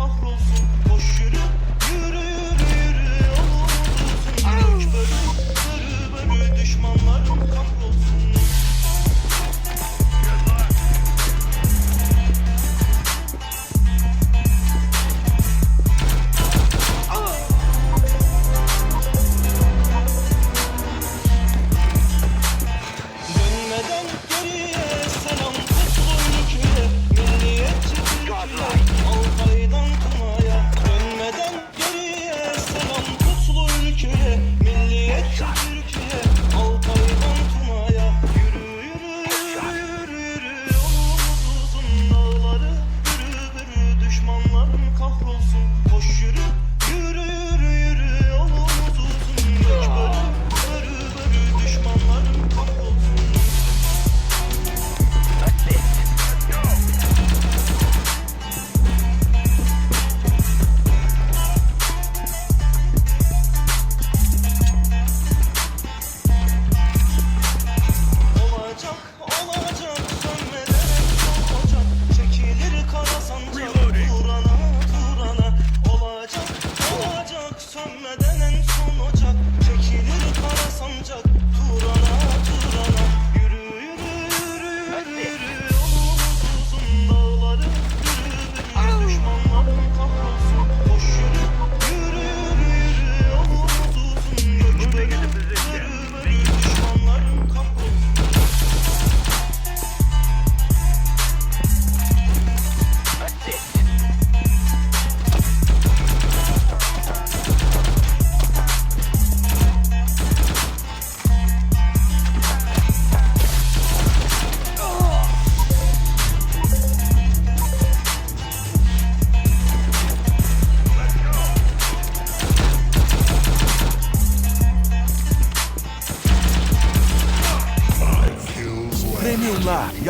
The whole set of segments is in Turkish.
kahrolsun Koş yürü yürü yürü yürü yolun uzun bölü bölü bölü düşmanların kahrolsun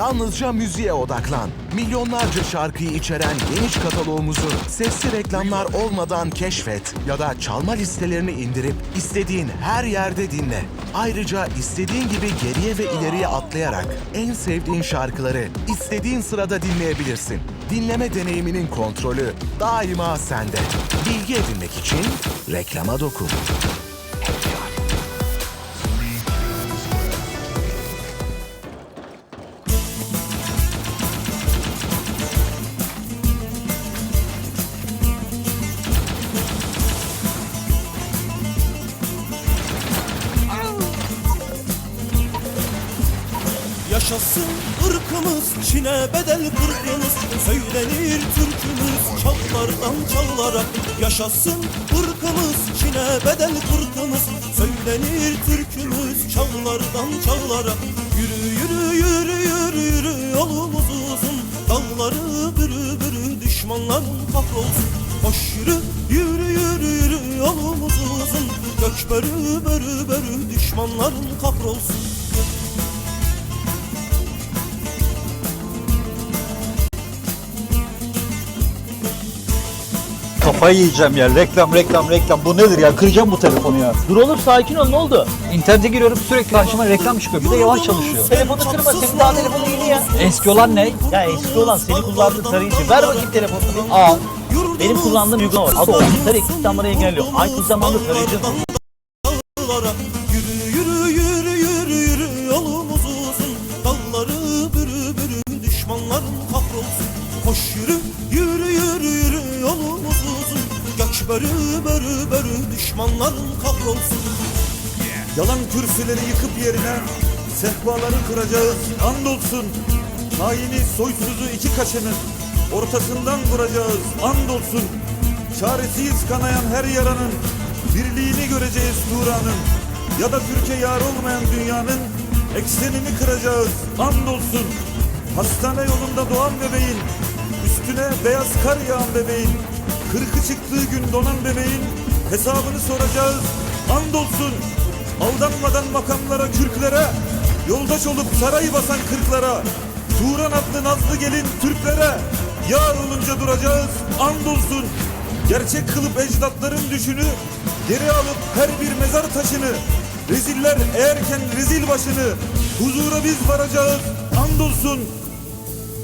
yalnızca müziğe odaklan. Milyonlarca şarkıyı içeren geniş kataloğumuzu sesli reklamlar olmadan keşfet ya da çalma listelerini indirip istediğin her yerde dinle. Ayrıca istediğin gibi geriye ve ileriye atlayarak en sevdiğin şarkıları istediğin sırada dinleyebilirsin. Dinleme deneyiminin kontrolü daima sende. Bilgi edinmek için reklama dokun. Yaşasın ırkımız, Çin'e bedel kırkımız Söylenir türkümüz çallardan çallara Yaşasın ırkımız, Çin'e bedel kırkımız Söylenir türkümüz çallardan çallara Yürü yürü yürü yürü yürü yolumuz uzun. Dağları bürü bürü düşmanların kahrolsun. Koş yürü yürü yürü yürü yolumuz uzun. Gök börü börü börü düşmanların kahrolsun Kafayı yiyeceğim ya. Reklam, reklam, reklam. Bu nedir ya? Kıracağım bu telefonu ya. Dur oğlum sakin ol ne oldu? İnternete giriyorum sürekli karşıma reklam çıkıyor. Bir de yavaş çalışıyor. Telefonu kırma senin daha telefon yeni ya. Eski olan ne? Ya eski olan senin kullandığın tarayıcı. Ver bakayım telefonunu. Aa, Benim kullandığım uygulama var. Adı olsun tarayıcı sistemleri engelliyor. Aynı zamanda tarayıcı. dağlara Yürü yürü yürü yürü yürü yolumuz uzun Dağları bürü bürü düşmanların kahrolsun Koş yürü yürü börü börü börü düşmanların kahrolsun Yalan kürsüleri yıkıp yerine sehpaları kıracağız andolsun. Haini soysuzu iki kaşının ortasından vuracağız andolsun. Çaresiz kanayan her yaranın birliğini göreceğiz Turan'ın. Ya da Türkiye yar olmayan dünyanın eksenini kıracağız andolsun. Hastane yolunda doğan bebeğin üstüne beyaz kar yağan bebeğin kırkı çıktığı gün donan bebeğin hesabını soracağız andolsun. Aldanmadan makamlara, kürklere, yoldaş olup sarayı basan kırklara, Turan adlı nazlı gelin Türklere, yar olunca duracağız, andolsun. Gerçek kılıp ecdatların düşünü, geri alıp her bir mezar taşını, reziller eğerken rezil başını, huzura biz varacağız, andolsun.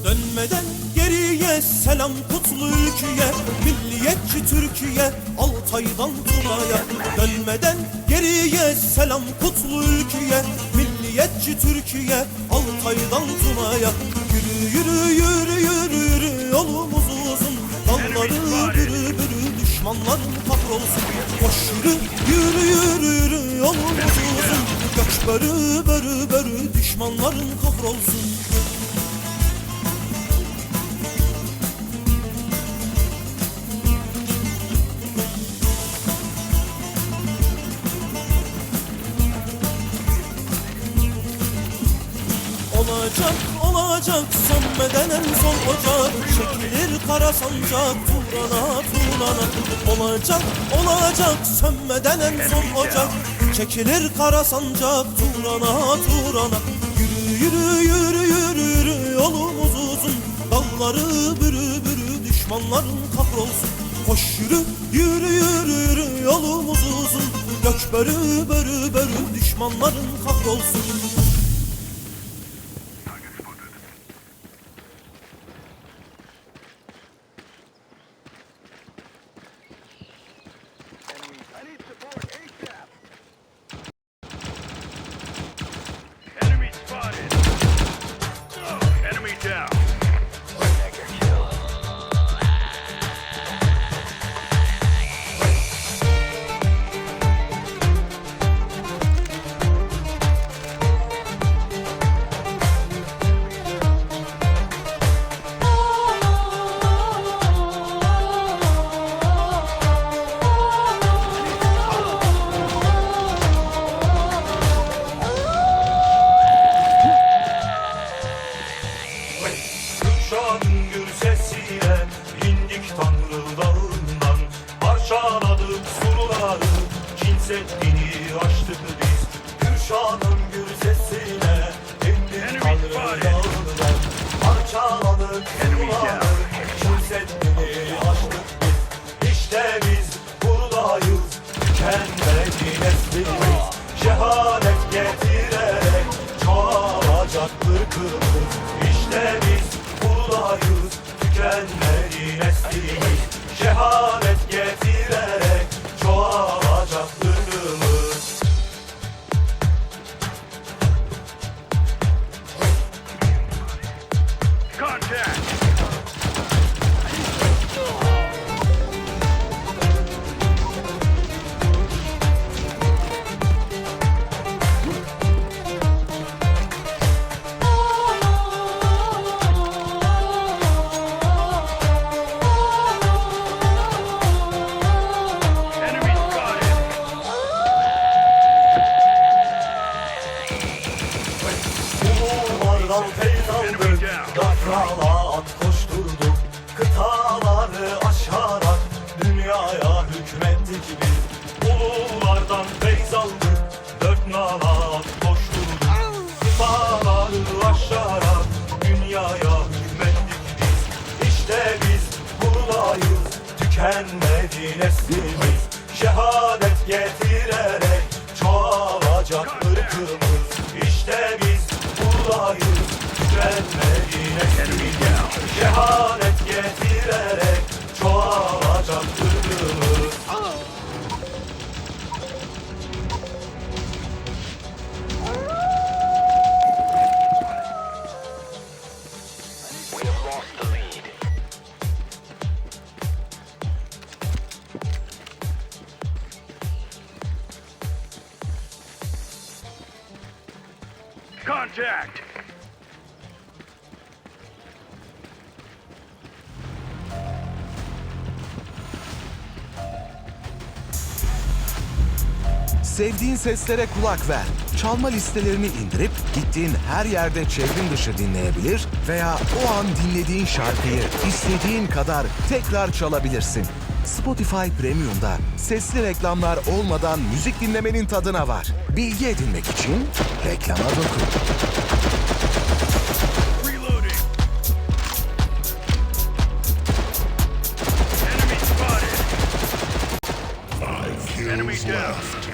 Dönmeden geriye selam kutlu ülkeye Millet Altay'dan Tuna'ya. Dönmeden geriye selam kutlu ülküye Milliyetçi Türkiye Altay'dan Tuna'ya. Yürü yürü yürü yürü yürü yolumuz uzun. Dalları bürü bürü düşmanların kahrolsun. Koş yürü yürü yürü yürü yolumuz uzun. Göç börü börü börü düşmanların kahrolsun Olacak olacak. Sönmeden en son ocak. Çekilir kara sancak Turan'a Turan'a Olacak olacak. Sönmeden en son ocak. Çekilir kara sancak Turan'a Turan'a Yürü yürü yürü yürü yürü. Yolumuz uzun. Dağları bürü bürü. Düşmanların kahrolsun. Koş yürü yürü yürü yürü. Yolumuz uzun. Göç börü börü börü. Düşmanların kahrolsun Kürşad'ın gür sesiyle indik Tanrı dağından. Parçaladık surları Çin Seddi'ni aştık biz. Kürşad'ın gür sesiyle indik Tanrı dağından. Parçaladık surları Çin Seddi'ni aştık biz. İşte biz buradayız Tükenmedi neslimiz Çoğalacak ırkımız İşte biz buradayız. Tükenmedi neslimiz Şehadet Contact. Sevdiğin seslere kulak ver. Çalma listelerini indirip gittiğin her yerde çevrim dışı dinleyebilir veya o an dinlediğin şarkıyı istediğin kadar tekrar çalabilirsin. Spotify Premium'da sesli reklamlar olmadan müzik dinlemenin tadına var. Bilgi edinmek için reklama dokun. Enemy down.